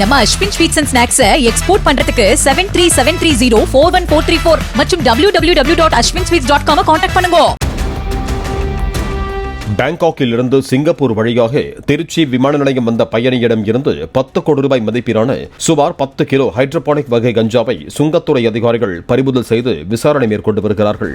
நம்ம Ashwin sweets and snacks export பண்றதுக்கு seven three seven three zero four one four three four மற்றும் W W W dot Ashwin sweets dot com contact பண்ணுங்க. பாங்காக்கில் இருந்து Singapore வழியாக திருச்சி விமான நிலையம் வந்த பயணியிடம் இருந்து பத்து கோடி ரூபாய் மதிப்பிலான சுமார் பத்து கிலோ ஹைட்ரோபானிக் வகை கஞ்சாவை சுங்கத்துறை அதிகாரிகள் பறிமுதல் செய்து விசாரணை மேற்கொண்டு வருகிறார்கள்.